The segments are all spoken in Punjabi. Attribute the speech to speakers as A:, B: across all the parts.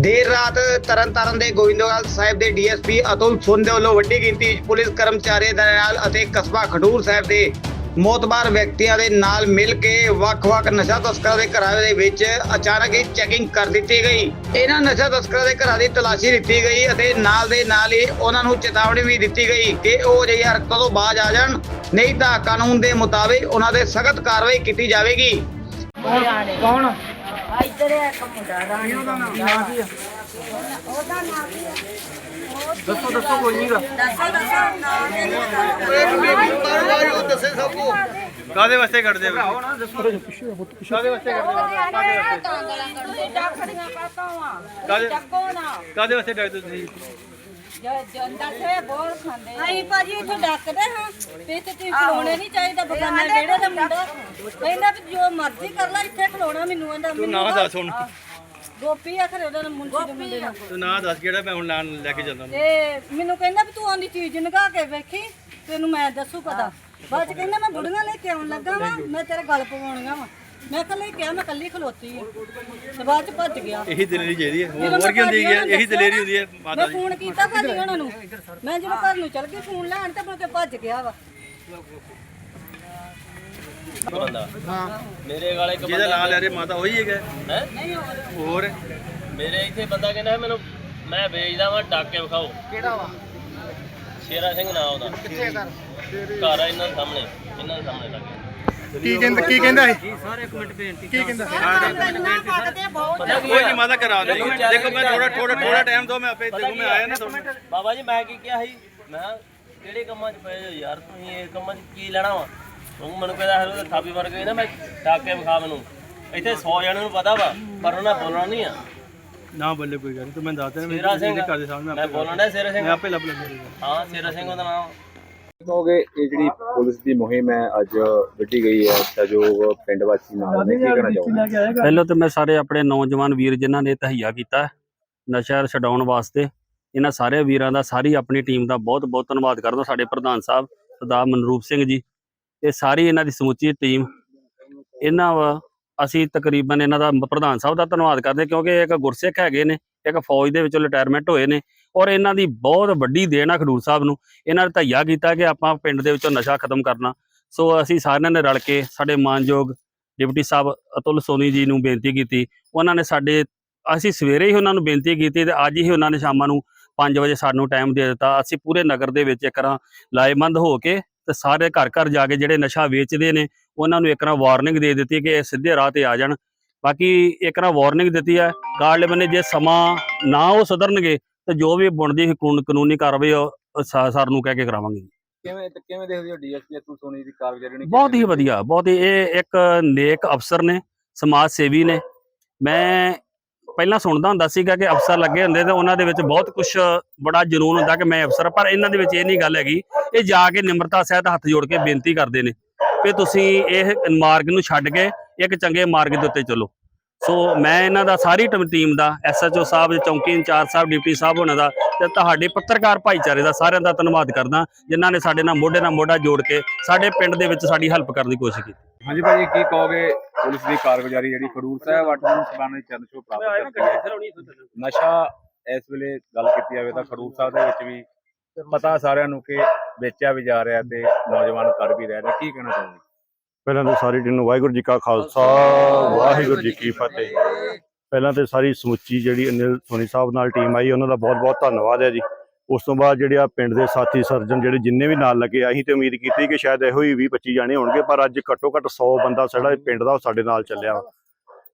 A: ਦੇਰ ਰਾਤ ਤਰਨਤਾਰਨ ਦੇ ਗੋਇੰਦਵਾਲ ਸਾਹਿਬ ਦੇ ਡੀਐਸਪੀ ਅਤੁਲ ਸੁਨ ਦੇ ਵੱਲੋਂ ਵੱਡੀ ਗਿਣਤੀ ਵਿੱਚ ਪੁਲਿਸ ਕਰਮਚਾਰੀਆਂ ਦੇ ਨਾਲ ਅਤੇ ਕਸਬਾ ਖਡੂਰ ਸਾਹਿਬ ਦੇ ਮੋਤਬਾਰ ਵਿਅਕਤੀਆਂ ਦੇ ਨਾਲ ਮਿਲ ਕੇ ਵੱਖ-ਵੱਖ ਨਸ਼ਾ ਤਸਕਰਾਂ ਦੇ ਘਰਾਂ ਦੇ ਵਿੱਚ ਅਚਾਨਕ ਹੀ ਚੈਕਿੰਗ ਕਰ ਦਿੱਤੀ ਗਈ। ਇਹਨਾਂ ਨਸ਼ਾ ਤਸਕਰਾਂ ਦੇ ਘਰਾਂ ਦੀ ਤਲਾਸ਼ੀ ਦਿੱਤੀ ਗਈ ਅਤੇ ਨਾਲ ਦੇ ਨਾਲ ਹੀ ਉਹਨਾਂ ਨੂੰ ਚੇਤਾਵਨੀ ਵੀ ਦਿੱਤੀ ਗਈ ਕਿ ਉਹ ਜੇ ਹਰਕਤਾਂ ਤੋਂ ਬਾਜ਼ ਆ ਜਾਣ, ਨਹੀਂ ਤਾਂ ਕਾਨੂੰਨ ਦੇ ਮੁਤਾਬਿਕ ਉਹਨਾਂ ਦੇ ਸਖਤ ਕਾਰਵਾਈ ਕੀਤੀ ਜਾਵੇਗੀ।
B: ਕੌਣ?
C: ਇੱਧਰ ਇੱਕ ਮੁੰਡਾ ਰਾਣੀ ਉਹਦਾ ਨਾਮ
B: ਕੀ ਆ?
C: ਉਹਦਾ ਨਾਮ ਕੀ ਹੈ
B: ਦੱਸੋ ਦੱਸੋ ਕੋਈ ਨਹੀਂਗਾ
C: ਦੱਸੋ ਦੱਸੋ ਨਾਮ
D: ਕਾਦੇ ਵਾਸਤੇ ਕੱਢਦੇ ਹੋ?
B: ਭਰਾਓ ਨਾ ਦੱਸੋ।
D: ਕਾਦੇ ਵਾਸਤੇ
C: ਡਾਕਟਰੀਆਂ ਪਾਤਾਵਾਂ
D: ਕਾਹਦੇ-
C: ਚੱਕੋ ਨਾ।
D: ਕਾਦੇ ਵਾਸਤੇ ਡਰਦੇ ਤੁਸੀਂ?
C: ਜੰਦਾ ਸੇ ਬੋਲ ਖਾਂਦੇ ਅਸੀਂ ਭਾਜੀ ਇੱਥੇ ਡੱਕਦੇ ਹਾਂ ਤੇ ਤੇ ਤੁਸੀਂ ਖਲੋਣੇ ਨਹੀਂ ਚਾਹੀਦਾ ਬਗਾਨਾ ਜਿਹੜੇ ਦਾ ਮੁੰਡਾ। ਕਹਿੰਦਾ ਵੀ ਜੋ ਮਰਜ਼ੀ ਕਰ ਲੈ ਇੱਥੇ ਖਲੋਣਾ ਮੈਨੂੰ ਇਹਦਾ
D: ਤੂੰ ਨਾਂ ਦੱਸ ਹੁਣ।
C: ਗੋਪੀ ਆ ਖਰੇ ਉਹਦਾ ਮੁੰਡੇ ਦੇ ਮੁੰਡੇ ਦਾ।
D: ਤੂੰ ਨਾਂ ਦੱਸ ਕਿਹੜਾ ਮੈਂ ਹੁਣ ਨਾਂ ਲੈ ਕੇ ਜਾਂਦਾ।
C: ਤੇ ਮੈਨੂੰ ਕਹਿੰਦਾ ਵੀ ਤੂੰ ਆਂਦੀ ਚੀਜ਼ ਨਗਾ ਕੇ ਵੇਖੀ ਤੈਨੂੰ ਮੈਂ ਦੱਸੂ ਪਤਾ। ਬਾਅਦ ਚ ਕਹਿੰਦਾ ਮੈਂ ਬੁੜੀਆਂ ਲੈ ਕੇ ਆਉਣ ਲੱਗਾ ਵਾਂ ਮੈਂ ਤੇਰੇ ਗਲ ਪਵਾਉਣੀਆਂ ਵਾਂ। ਮੈਂ ਕੱਲੇ ਕਿਹਾ ਮੈਂ ਕੱਲੀ ਖਲੋਤੀ ਆ। ਤੇ ਬਾਅਦ ਚ ਭੱਜ ਗਿਆ।
D: ਇਹੀ ਦਲੇਰੀ ਚਾਹੀਦੀ ਹੈ ਹੋਰ- ਕੀ ਹੁੰਦੀ ਹੈ ਇਹੀ ਦਲੇਰੀ ਹੁੰਦੀ ਹੈ ਮਾਤਾ
C: ਮੈਂ
D: ਦੀ
C: ਫੋਨ ਕੀਤਾ ਭਾਜੀ ਉਹਨਾਂ ਨੂੰ। ਮੈਂ ਜਦੋਂ ਘਰ ਨੂੰ ਚਲ ਗਈ ਫੋਨ ਲੈਣ ਤੇ ਮੁੜ ਕੇ ਭੱਜ ਗਿਆ ਵਾ।
E: ਬੰਦਾ। ਮੇਰੇ ਵਾਲੇ ਇੱਕ
D: ਜਿਹਦਾ ਨਾਂ ਲੈ ਰਹੇ ਮਾਤਾ ਉਹੀ ਹੈਗਾ।
E: ਹੈ?
D: ਹੋਰ।
E: ਮੇਰੇ ਇੱਥੇ ਬੰਦਾ ਕਹਿੰਦਾ ਮੈਨੂੰ ਮੈਂ ਵੇਚਦਾ ਵਾਂ ਡਾਕੇ ਵਿਖਾਓ।
B: ਕਿਹੜਾ ਵਾ?
E: ਸ਼ੇਰਾ ਸਿੰਘ ਨਾਂ ਉਹਦਾ।
B: ਕਿੱਥੇ ਕਰ
E: ਘਰ ਆ ਇਹਨਾਂ ਦੇ ਸਾਹਮਣੇ ਇਹਨਾਂ ਦੇ ਸਾਹਮਣੇ ਲੱਗੇ
F: ਕੀ ਕਹਿੰਦਾ ਕੀ ਕਹਿੰਦਾ ਇਹ?
D: ਸਾਰੇ ਇੱਕ ਮਿੰਟ ਬੇਨਤੀ
F: ਕੀ ਕਹਿੰਦਾ?
E: ਕੀ
D: ਕੋਈ? ਨਹੀਂ ਮਾਤਾ ਕਰਾ ਦੇ ਦੇਖੋ ਮੈਂ ਥੋੜਾ ਥੋੜਾ ਥੋੜਾ ਟਾਈਮ ਦੋ ਮੈਂ ਆਪੇ ਦੇਖੋ
E: ਕੀ
D: ਮੈਂ? ਆਇਆ ਨਾ ਤੁਹਾਨੂੰ
E: ਬਾਬਾ ਜੀ ਮੈਂ ਕੀ ਕਿਹਾ ਸੀ? ਮੈਂ ਕਿਹਾ, ਕਿਹੜੇ ਕੰਮਾਂ 'ਚ ਪਏ ਹੋ? ਯਾਰ ਤੁਸੀਂ ਇਹ ਕੰਮਾਂ 'ਚ ਕੀ ਲੈਣਾ ਵਾ? ਉਹ ਮੈਨੂੰ ਕਹਿੰਦਾ ਹਰ ਉਹ ਥਾਪੀ ਮਾਰ ਕੇ ਨਾ ਮੈਂ ਡਾਕੇ ਵਿਖਾ ਮੈਨੂੰ। ਇੱਥੇ 100 ਜਣਿਆਂ ਨੂੰ ਪਤਾ ਵਾ ਪਰ ਉਹਨਾਂ ਬੋਲਣਾ ਨਹੀਂ ਆ।
D: ਨਾ ਬੱਲੇ ਕੋਈ ਗੱਲ ਤੂੰ ਮੈਂ ਦੱਸ ਦੇਣਾ
E: ਸ਼ੇਰਾ ਸਿੰਘ।
D: ਘਰ ਦੇ ਸਾਹਮਣੇ
E: ਮੈਂ ਬੋਲਣ ਸ਼ੇਰਾ ਸਿੰਘ
D: ਮੈਂ ਆਪੇ ਲੱਭ ਲੈਂਦਾ।
E: ਹਾਂ ਸ਼ੇਰਾ ਸਿੰਘ ਉਹਦਾ ਨਾਮ।
G: ਕਹੋਗੇ, ਇਹ ਜਿਹੜੀ ਪੁਲਿਸ ਦੀ ਮੁਹਿੰਮ ਹੈ, ਅੱਜ ਵਿੱਢੀ ਗਈ ਹੈ, ਸਹਿਯੋਗ ਪਿੰਡ ਵਾਸੀ ਨਾਲ ਨੇ, ਕੀ ਕਹਿਣਾ ਚਾਹੋਗੇ?
H: ਪਹਿਲਾਂ ਤਾਂ ਮੈਂ ਸਾਰੇ ਆਪਣੇ ਨੌਜਵਾਨ ਵੀਰ ਜਿਨ੍ਹਾਂ ਨੇ ਤਹਈਆ ਕੀਤਾ ਨਸ਼ਾ ਛਡਾਉਣ ਵਾਸਤੇ, ਇਹਨਾਂ ਸਾਰੇ ਵੀਰਾਂ ਦਾ, ਸਾਰੀ ਆਪਣੀ ਟੀਮ ਦਾ ਬਹੁਤ ਬਹੁਤ ਧੰਨਵਾਦ ਕਰਦਾ, ਸਾਡੇ ਪ੍ਰਧਾਨ ਸਾਹਿਬ, ਸਰਦਾਰ ਮਨਰੂਪ ਸਿੰਘ ਜੀ ਤੇ ਸਾਰੀ ਇਹਨਾਂ ਦੀ ਸਮੁੱਚੀ ਟੀਮ, ਇਹਨਾਂ ਵਾ, ਅਸੀਂ ਤਕਰੀਬਨ ਇਹਨਾਂ ਦਾ ਪ੍ਰਧਾਨ ਸਾਹਿਬ ਦਾ ਧੰਨਵਾਦ ਕਰਦੇ ਕਿਉਂਕਿ ਇੱਕ ਗੁਰਸਿੱਖ ਹੈਗੇ ਨੇ, ਇੱਕ ਫੌਜ ਦੇ ਵਿੱਚੋਂ ਰਿਟਾਇਰਮੈਂਟ ਹੋਏ ਨੇ ਔਰ ਇਹਨਾਂ ਦੀ ਬਹੁਤ ਵੱਡੀ ਦੇਣ ਆ ਖਡੂਰ ਸਾਹਿਬ ਨੂੰ। ਇਹਨਾਂ ਨੇ ਧਈਆ ਕੀਤਾ ਕਿ ਆਪਾਂ ਪਿੰਡ ਦੇ ਵਿੱਚੋਂ ਨਸ਼ਾ ਖਤਮ ਕਰਨਾ। ਸੋ ਅਸੀਂ ਸਾਰਿਆਂ ਨੇ ਰਲ ਕੇ ਸਾਡੇ ਮਾਨਯੋਗ ਡਿਪਟੀ ਸਾਹਿਬ ਅਤੁਲ ਸੋਨੀ ਜੀ ਨੂੰ ਬੇਨਤੀ ਕੀਤੀ। ਉਹਨਾਂ ਨੇ ਸਾਡੇ, ਅਸੀਂ ਸਵੇਰੇ ਹੀ ਉਹਨਾਂ ਨੂੰ ਬੇਨਤੀ ਕੀਤੀ ਤੇ ਅੱਜ ਹੀ ਉਹਨਾਂ ਨੇ ਸ਼ਾਮਾਂ ਨੂੰ 5 ਵਜੇ ਸਾਨੂੰ ਟਾਈਮ ਦੇ ਦਿੱਤਾ। ਅਸੀਂ ਪੂਰੇ ਨਗਰ ਦੇ ਵਿੱਚ ਇੱਕ ਰਾਂ ਲਾਇਮੰਦ ਹੋ ਕੇ ਤੇ ਸਾਰੇ ਘਰ ਘਰ ਜਾ ਕੇ ਜਿਹੜੇ ਨਸ਼ਾ ਵੇਚਦੇ ਨੇ, ਉਹਨਾਂ ਨੂੰ ਇੱਕ ਰਾਂ ਵਾਰਨਿੰਗ ਦੇ ਦਿੱਤੀ ਕਿ ਇਹ ਸਿੱਧੇ ਰਾਹ ਤੇ ਆ ਜਾਣ। ਬਾਕੀ ਇੱਕ ਰਾਂ ਵਾਰਨਿੰਗ ਦਿੱਤੀ ਹੈ ਗਾਰਡ ਬੰਨੇ ਜੇ ਸਮਾਂ ਨਾ ਉਹ ਸੁਧਰਨਗੇ ਤੇ ਜੋ ਵੀ ਬਣਦੀ ਕਾਨੂੰਨ- ਕਾਨੂੰਨੀ ਕਾਰਵਾਈ ਸਰ ਨੂੰ ਕਹਿ ਕੇ ਕਰਾਵਾਂਗੇ।
G: ਕਿਵੇਂ ਤੇ ਕਿਵੇਂ ਦੇਖਦੇ ਹੋ ਡੀਐਸਪੀ ਅਤੁਲ ਸੋਨੀ ਦੀ ਕਾਰਗੁਜ਼ਾਰੀ ਨੂੰ
H: ਬਹੁਤ ਹੀ ਵਧੀਆ ਬਹੁਤ ਹੀ ਇਹ ਇੱਕ ਨੇਕ ਅਫਸਰ ਨੇ ਸਮਾਜ ਸੇਵੀ ਨੇ। ਮੈਂ ਪਹਿਲਾਂ ਸੁਣਦਾ ਹੁੰਦਾ ਸੀਗਾ ਕਿ ਅਫਸਰ ਲੱਗੇ ਹੁੰਦੇ ਤੇ ਉਹਨਾਂ ਦੇ ਵਿੱਚ ਬਹੁਤ ਕੁਝ ਬੜਾ ਜਨੂਨ ਹੁੰਦਾ ਕਿ ਮੈਂ ਅਫਸਰ ਪਰ ਇਹਨਾਂ ਦੇ ਵਿੱਚ ਇਹ ਨਹੀਂ ਗੱਲ ਹੈਗੀ। ਇਹ ਜਾ ਕੇ ਨਿਮਰਤਾ ਸਹਿਤ ਹੱਥ ਜੋੜ ਕੇ ਬੇਨਤੀ ਕਰਦੇ ਨੇ ਕਿ ਤੁਸੀਂ ਇਹ ਮਾਰਗ ਨੂੰ ਛੱਡ ਕੇ ਇੱਕ ਚੰਗੇ ਮਾਰਗ ਦੇ ਉੱਤੇ ਚੱਲੋ। ਸੋ ਮੈਂ ਇਹਨਾਂ ਦਾ ਸਾਰੀ ਟਮ- ਦਾ ਐਸਐਚਓ ਸਾਹਿਬ ਚੌਂਕੀ ਇੰਚਾਰਜ ਸਾਹਿਬ ਡਿਪਟੀ ਸਾਹਿਬ ਹੋਣਾ ਦਾ ਤੇ ਤੁਹਾਡੇ ਪੱਤਰਕਾਰ ਭਾਈਚਾਰੇ ਦਾ ਸਾਰਿਆਂ ਦਾ ਧੰਨਵਾਦ ਕਰਦਾ ਜਿਨ੍ਹਾਂ ਨੇ ਸਾਡੇ ਨਾਲ ਮੋਢੇ ਨਾਲ ਮੋਢਾ ਜੋੜ ਕੇ ਸਾਡੇ ਪਿੰਡ ਦੇ ਵਿੱਚ ਸਾਡੀ ਹੈਲਪ ਕਰਨ ਦੀ ਕੋਸ਼ਿਸ਼ ਕੀਤੀ।
G: ਹਾਂਜੀ ਭਾਜੀ ਕੀ ਕਹੋਗੇ ਪੁਲਿਸ ਦੀ ਕਾਰਗੁਜ਼ਾਰੀ ਜਿਹੜੀ ਖਡੂਰ ਸਾਹਿਬ ਅੱਠ ਨੂੰ ਸਬਾਨ ਦੀ ਚੰਦ ਸ਼ੋ ਪ੍ਰਾਪਤ ਕਰਦੀ ਹੈ? ਨਸ਼ਾ ਇਸ ਵੇਲੇ ਗੱਲ ਕੀਤੀ ਜਾਵੇ ਤਾਂ ਖਡੂਰ ਸਾਹਿਬ ਦੇ ਵਿੱਚ ਵੀ ਪਤਾ ਸਾਰਿਆਂ ਨੂੰ ਕਿ ਵੇਚਿਆ ਵੀ ਜਾ ਰਿਹਾ ਤੇ ਨੌਜਵਾਨ ਕਰ ਵੀ ਰਹੇ ਨੇ। ਕੀ ਕਹਿਣਾ ਚਾਹੋਗੇ?
F: ਪਹਿਲਾਂ ਤਾਂ ਸਾਰੀ ਟੀਮ ਨੂੰ ਵਾਹਿਗੁਰੂ ਜੀ ਕਾ ਖਾਲਸਾ ਵਾਹਿਗੁਰੂ ਜੀ ਕੀ ਫਤਿਹ। ਪਹਿਲਾਂ ਤੇ ਸਾਰੀ ਸਮੁੱਚੀ ਜਿਹੜੀ ਅਨਿਲ ਸੋਨੀ ਸਾਹਿਬ ਨਾਲ ਟੀਮ ਆਈ ਉਹਨਾਂ ਦਾ ਬਹੁਤ ਬਹੁਤ ਧੰਨਵਾਦ ਹੈ ਜੀ। ਉਸ ਤੋਂ ਬਾਅਦ ਜਿਹੜੇ ਆ ਪਿੰਡ ਦੇ ਸਾਥੀ ਸਰਜਨ ਜਿਹੜੇ ਜਿੰਨੇ ਵੀ ਨਾਲ ਲੱਗੇ ਅਸੀਂ ਤੇ ਉਮੀਦ ਕੀਤੀ ਕਿ ਸ਼ਾਇਦ ਇਹੋ ਹੀ 20 25 ਜਾਣੇ ਹੋਣਗੇ ਪਰ ਅੱਜ ਘੱਟੋ ਘੱਟ 100 ਬੰਦਾ ਸਾਡਾ ਪਿੰਡ ਦਾ ਸਾਡੇ ਨਾਲ ਚੱਲਿਆ।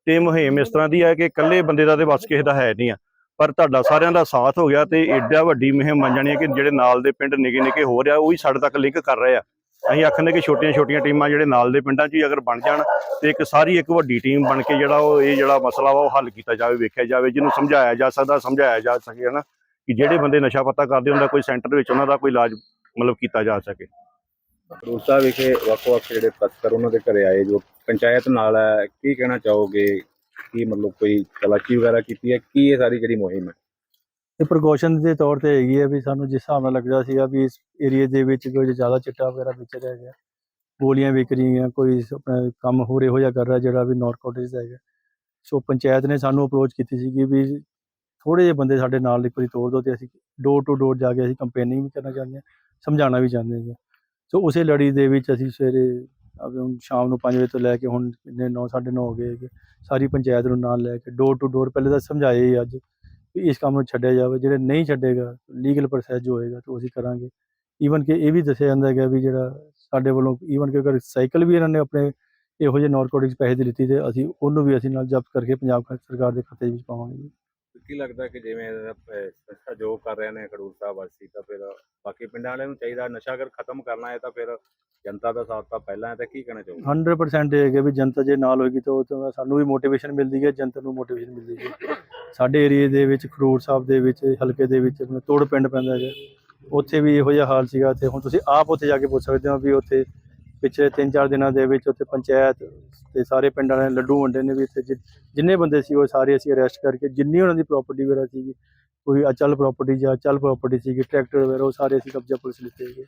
F: ਤੇ ਮੁਹਿੰਮ ਇਸ ਤਰ੍ਹਾਂ ਦੀ ਹੈ ਕਿ ਇਕੱਲੇ ਬੰਦੇ ਦਾ ਤੇ ਬਸ ਕਿਸੇ ਦਾ ਹੈ ਨਹੀਂ ਆ। ਪਰ ਤੁਹਾਡਾ ਸਾਰਿਆਂ ਦਾ ਸਾਥ ਹੋ ਗਿਆ ਤੇ ਏਡਾ ਵੱਡੀ ਮੁਹਿੰਮ ਬਣ ਜਾਣੀ ਹੈ ਕਿ ਜਿਹੜੇ ਨਾਲ ਦੇ ਪਿੰਡ ਨਿੱਕੇ ਨਿੱਕੇ ਹੋ ਰਿਹਾ ਉਹ ਵੀ ਸਾਡੇ ਤੱਕ ਲਿੰਕ ਕਰ ਰਹੇ ਆ। ਅਸੀਂ ਆਖਦੇ ਕਿ ਛੋਟੀਆਂ ਛੋਟੀਆਂ ਟੀਮਾਂ ਜਿਹੜੇ ਨਾਲ ਦੇ ਪਿੰਡਾਂ 'ਚ ਹੀ ਅਗਰ ਬਣ ਜਾਣ ਤੇ ਇੱਕ ਸਾਰੀ ਇੱਕ ਵੱਡੀ ਟੀਮ ਬਣ ਕੇ ਜਿਹੜਾ ਉਹ ਇਹ ਜਿਹੜਾ ਮਸਲਾ ਵਾ ਉਹ ਹੱਲ ਕੀਤਾ ਜਾਵੇ, ਵੇਖਿਆ ਜਾਵੇ, ਜਿਹਨੂੰ ਸਮਝਾਇਆ ਜਾ ਸਕਦਾ, ਸਮਝਾਇਆ ਜਾ ਸਕੇ, ਹਨਾ? ਕਿ ਜਿਹੜੇ ਬੰਦੇ ਨਸ਼ਾ ਪਤਾ ਕਰਦੇ ਹੁੰਦਾ ਕੋਈ ਸੈਂਟਰ ਵਿੱਚ ਉਹਨਾਂ ਦਾ ਕੋਈ ਇਲਾਜ ਮਤਲਬ ਕੀਤਾ ਜਾ ਸਕੇ।
G: ਖਡੂਰ ਵਿਖੇ ਵੱਖ-ਵੱਖ ਜਿਹੜੇ ਤਸਕਰ ਉਹਨਾਂ ਦੇ ਘਰੇ ਆਏ, ਜੋ ਪੰਚਾਇਤ ਨਾਲ ਹੈ, ਕੀ ਕਹਿਣਾ ਚਾਹੋਗੇ? ਕੀ ਮਤਲਬ ਕੋਈ ਤਲਾਸ਼ੀ ਵਗੈਰਾ ਕੀਤੀ ਹੈ? ਕੀ ਇਹ ਸਾਰੀ ਜਿਹੜੀ ਮੁਹਿੰਮ ਹੈ?
I: ਇਹ ਪ੍ਰੀਕਾਸ਼ਨ ਦੇ ਤੌਰ ਤੇ ਹੈਗੀ ਹੈ ਵੀ ਸਾਨੂੰ ਜਿਸ ਹਿਸਾਬ ਨਾਲ ਲੱਗਦਾ ਸੀਗਾ ਵੀ ਇਸ ਏਰੀਆ ਦੇ ਵਿੱਚ ਕੋਈ ਜ਼ਿਆਦਾ ਚਿੱਟਾ ਵਗੈਰਾ ਵਿਚ ਰਿਹਾ ਗਿਆ, ਗੋਲੀਆਂ ਵਿਕ ਰਹੀਆਂ, ਕੋਈ ਆਪਣਾ ਕੰਮ ਹੋਰ ਇਹੋ ਜਿਹਾ ਕਰ ਰਿਹਾ ਜਿਹੜਾ ਵੀ ਨਾਰਕੋਟਿਕਸ ਦਾ ਹੈਗਾ ਸੋ ਪੰਚਾਇਤ ਨੇ ਸਾਨੂੰ ਅਪਰੋਚ ਕੀਤੀ ਸੀਗੀ ਵੀ ਥੋੜੇ ਜਿਹੇ ਬੰਦੇ ਸਾਡੇ ਨਾਲ ਇੱਕ ਵਾਰੀ ਤੋੜ ਦਿਓ ਤੇ ਅਸੀਂ ਡੋਰ ਟੂ ਡੋਰ ਜਾ ਕੇ ਅਸੀਂ ਕੰਪੇਨਿੰਗ ਵੀ ਕਰਨਾ ਚਾਹੁੰਦੇ ਹਾਂ, ਸਮਝਾਉਣਾ ਵੀ ਚਾਹੁੰਦੇ ਹਾਂ ਸੋ ਉਸੇ ਲੜੀ ਦੇ ਵਿੱਚ ਅਸੀਂ ਸਵੇਰੇ ਅਹ, ਹੁਣ ਸ਼ਾਮ ਨੂੰ 5 ਵਜੇ ਤੋਂ ਲੈ ਕੇ ਹੁਣ ਕਿੰਨੇ 9 9:30 ਹੋ ਗਏ ਹੈਗੇ। ਸਾਰੀ ਪੰਚਾਇਤ ਨੂੰ ਨਾਲ ਲੈ ਕੇ ਡੋਰ ਟੂ ਡੋਰ ਪਹਿਲੇ ਤਾਂ ਸਮਝਾਏ ਹੀ ਅੱਜ ਵੀ ਇਸ ਕੰਮ ਨੂੰ ਛੱਡਿਆ ਜਾਵੇ ਜਿਹੜੇ ਨਹੀਂ ਛੱਡੇਗਾ ਲੀਗਲ ਪ੍ਰੋਸੈਸ ਜੋ ਹੋਏਗਾ ਤਾਂ ਅਸੀਂ ਕਰਾਂਗੇ। ਈਵਨ ਕਿ ਇਹ ਵੀ ਦੱਸਿਆ ਜਾਂਦਾ ਹੈਗਾ ਵੀ ਜਿਹੜਾ ਸਾਡੇ ਵੱਲੋਂ ਈਵਨ ਕਿ ਅਗਰ ਸਾਈਕਲ ਵੀ ਇਹਨਾਂ ਨੇ ਆਪਣੇ ਇਹੋ ਜਿਹੇ ਨਾਰਕੋਟਿਕਸ ਪੈਸੇ ਦੀ ਲਿੱਤੀ ਤੇ ਅਸੀਂ ਉਹਨੂੰ ਵੀ ਅਸੀਂ ਨਾਲ ਜ਼ਬਤ ਕਰਕੇ ਪੰਜਾਬ ਸਰਕਾਰ ਦੇ ਖਾਤੇ ਵਿੱਚ ਪਾਵਾਂਗੇ ਜੀ।
G: ਕੀ ਲੱਗਦਾ ਕਿ ਜਿਵੇਂ ਸਹਿਯੋਗ ਕਰ ਰਹੇ ਨੇ ਖਡੂਰ ਸਾਹਿਬ ਵਾਸੀ ਤਾਂ ਫਿਰ ਬਾਕੀ ਪਿੰਡਾਂ ਵਾਲਿਆਂ ਨੂੰ ਚਾਹੀਦਾ ਨਸ਼ਾ ਅਗਰ ਖਤਮ ਕਰਨਾ ਹੈ ਤਾਂ ਫਿਰ ਜਨਤਾ ਦਾ ਸਾਥ ਤਾਂ ਪਹਿਲਾਂ ਹੈ ਤਾਂ ਕੀ ਕਹਿਣਾ ਚਾਹੋਗੇ?
I: 100% ਇਹ ਹੈਗਾ ਵੀ ਜਨਤਾ ਜੇ ਨਾਲ ਹੋਏਗੀ ਉਹ ਤਾਂ ਸਾਨੂੰ ਵੀ ਮੋਟੀਵੇਸ਼ਨ ਮਿਲਦੀ ਹੈ ਜਨਤਾ ਨੂੰ ਮੋਟੀਵੇਸ਼ਨ ਮਿਲਦੀ ਹੈ। ਸਾਡੇ ਏਰੀਏ ਦੇ ਵਿੱਚ, ਖਰੂਰ ਸਾਹਿਬ ਦੇ ਵਿੱਚ, ਹਲਕੇ ਦੇ ਵਿੱਚ ਤੋੜ ਪਿੰਡ ਪੈਂਦਾ ਹੈਗਾ, ਉੱਥੇ ਵੀ ਇਹੋ ਜਿਹਾ ਹਾਲ ਸੀਗਾ ਤੇ ਹੁਣ ਤੁਸੀਂ ਆਪ ਉੱਥੇ ਜਾ ਕੇ ਪੁੱਛ ਸਕਦੇ ਹੋ ਵੀ ਉੱਥੇ ਪਿਛਲੇ 3-4 ਦਿਨਾਂ ਦੇ ਵਿੱਚ ਉੱਥੇ ਪੰਚਾਇਤ ਤੇ ਸਾਰੇ ਪਿੰਡਾਂ ਨੇ ਲੱਡੂ ਵੰਡੇ ਨੇ ਵੀ ਇੱਥੇ, ਜਿ- ਜਿੰਨੇ ਬੰਦੇ ਸੀ ਉਹ ਸਾਰੇ ਅਸੀਂ ਅਰੈਸਟ ਕਰਕੇ ਜਿੰਨੀ ਉਹਨਾਂ ਦੀ ਪ੍ਰਾਪਰਟੀ ਵਗੈਰਾ ਸੀਗੀ, ਕੋਈ ਅਚਲ ਪ੍ਰਾਪਰਟੀ ਜਾਂ ਅਚਲ ਪ੍ਰਾਪਰਟੀ ਸੀਗੀ ਟਰੈਕਟਰ ਵਗੈਰਾ, ਉਹ ਸਾਰੇ ਅਸੀਂ ਕਬਜ਼ਾ ਪੁਲਿਸ ਲਿੱਤੇ ਹੈਗੇ